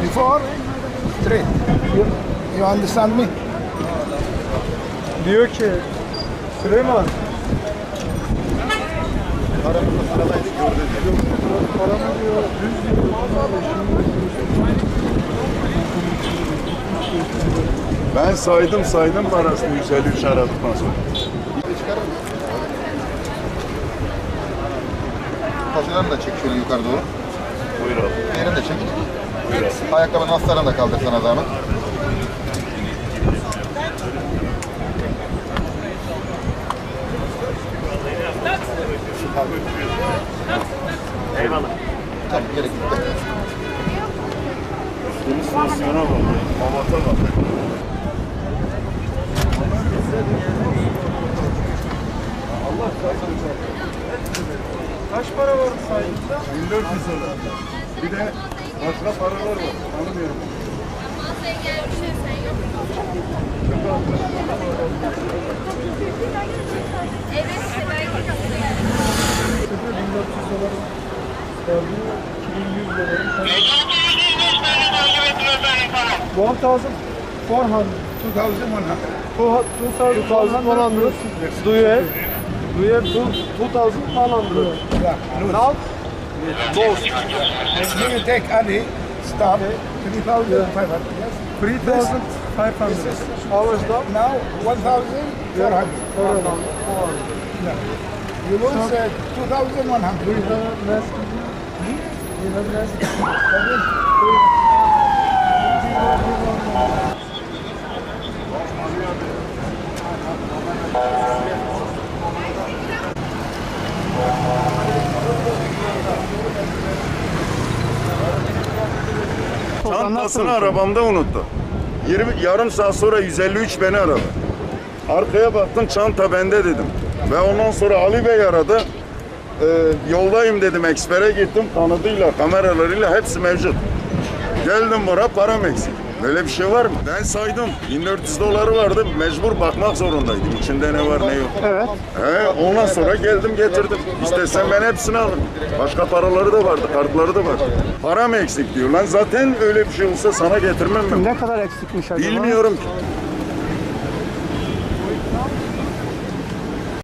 Before three. You, you understand me? Diyor ki Süleyman Ben saydım saydım parasını 153 aradıktan sonra. Paçalarını da çek şöyle yukarı doğru. Buyur abi. Yerini de çek. Ayakkabının astarını da kaldır sana zahmet. Eyvallah. Tamam gerek yok. Fonksiyona bak. Havata bak. Kaç para var sahibinde? 1400 lira. Bir de başka paralar var. Yok. Evet, Seda'yı kapatıyor. 1400 dolar verdi. 2100 dolar. 1400 2,100. 2100 do you have do you have two, 2100 Yeah, loose. now And you take any stuff, 3,500. Yes. 3500 hours now Now, 1,400. Yeah. You lose uh, 2,100. we have less we have less Çantasını arabamda unuttu. 20, yarım saat sonra 153 beni aradı. Arkaya baktım çanta bende dedim. Ve ondan sonra Ali Bey aradı. Ee, yoldayım dedim ekspere gittim tanıdığıyla kameralarıyla hepsi mevcut. Geldim bura param eksik. Böyle bir şey var mı? Ben saydım. 1400 doları vardı. Mecbur bakmak zorundaydım. İçinde ne var ne yok. Evet. He, ondan sonra geldim getirdim. İstesen ben hepsini alırım. Başka paraları da vardı. Kartları da var. Para mı eksik diyor lan. Zaten öyle bir şey olsa sana getirmem ben. Ne kadar eksikmiş acaba? Bilmiyorum ki.